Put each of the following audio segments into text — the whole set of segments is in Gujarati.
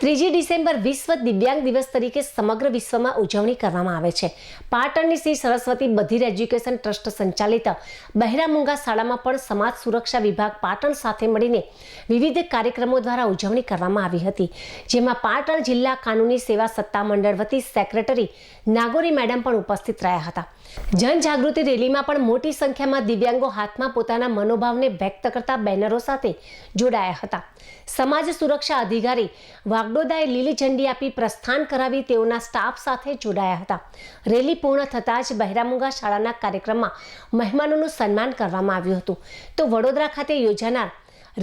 ત્રીજી ડિસેમ્બર વિશ્વ દિવ્યાંગ દિવસ તરીકે સમગ્ર વિશ્વમાં ઉજવણી કરવામાં આવે છે. પાટણની શ્રી સરસ્વતી બધીર એજ્યુકેશન ટ્રસ્ટ સંચાલિત બહેરામુંગા શાળામાં પણ સમાજ સુરક્ષા વિભાગ પાટણ સાથે મળીને વિવિધ કાર્યક્રમો દ્વારા ઉજવણી કરવામાં આવી હતી. જેમાં પાટણ જિલ્લા કાનૂની સેવા સત્તા મંડળ વતી સેક્રેટરી નાગોરી મેડમ પણ ઉપસ્થિત રહ્યા હતા. જનજાગૃતિ રેલીમાં પણ મોટી સંખ્યામાં દિવ્યાંગો હાથમાં પોતાના મનોભાવને વ્યક્ત કરતા બેનરો સાથે જોડાયા હતા. સમાજ સુરક્ષા અધિકારી વાગડોદાએ લીલી ઝંડી આપી પ્રસ્થાન કરાવી તેઓના સ્ટાફ સાથે જોડાયા હતા. રેલી પૂર્ણ થતાં જ બહેરામુંગા શાળાના કાર્યક્રમમાં મહેમાનોનું સન્માન કરવામાં આવ્યું હતું. તો વડોદરા ખાતે યોજાનાર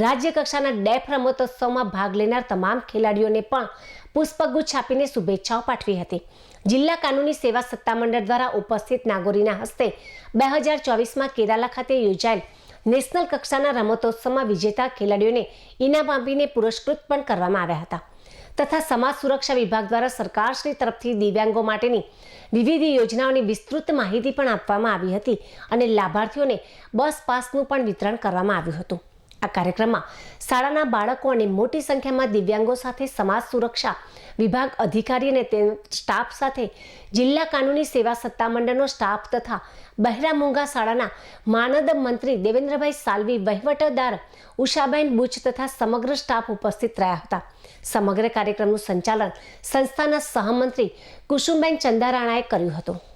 રાજ્ય કક્ષાના ડેફ રમતોત્સવમાં ભાગ લેનાર તમામ ખેલાડીઓને પણ પુષ્પગુચ્છ આપીને શુભેચ્છાઓ પાઠવી હતી. જિલ્લા કાનૂની સેવા સત્તામંડળ દ્વારા ઉપસ્થિત નાગોરીના હસ્તે બે હજાર ચોવીસમાં કેરાલા ખાતે યોજાયેલ નેશનલ કક્ષાના રમતોત્સવમાં વિજેતા ખેલાડીઓને ઇનામ આપીને પુરસ્કૃત પણ કરવામાં આવ્યા હતા. તથા સમાજ સુરક્ષા વિભાગ દ્વારા સરકારશ્રી તરફથી દિવ્યાંગો માટેની વિવિધ યોજનાઓની વિસ્તૃત માહિતી પણ આપવામાં આવી હતી અને લાભાર્થીઓને બસ પાસનું પણ વિતરણ કરવામાં આવ્યું હતું. આ કાર્યક્રમમાં શાળાના બાળકો અને મોટી સંખ્યામાં દિવ્યાંગો સાથે સમાજ સુરક્ષા વિભાગ અધિકારી અને તે સ્ટાફ સાથે જિલ્લા કાનૂની સેવા સત્તામંડળનો સ્ટાફ તથા બહેરામુંગા શાળાના માનદ મંત્રી દેવેન્દ્રભાઈ સાલવી વહીવટદાર ઉષાબેન બુચ તથા સમગ્ર સ્ટાફ ઉપસ્થિત રહ્યા હતા. સમગ્ર કાર્યક્રમનું સંચાલન સંસ્થાના સહમંત્રી કુસુમબેન ચંદારાણાએ કર્યું હતું.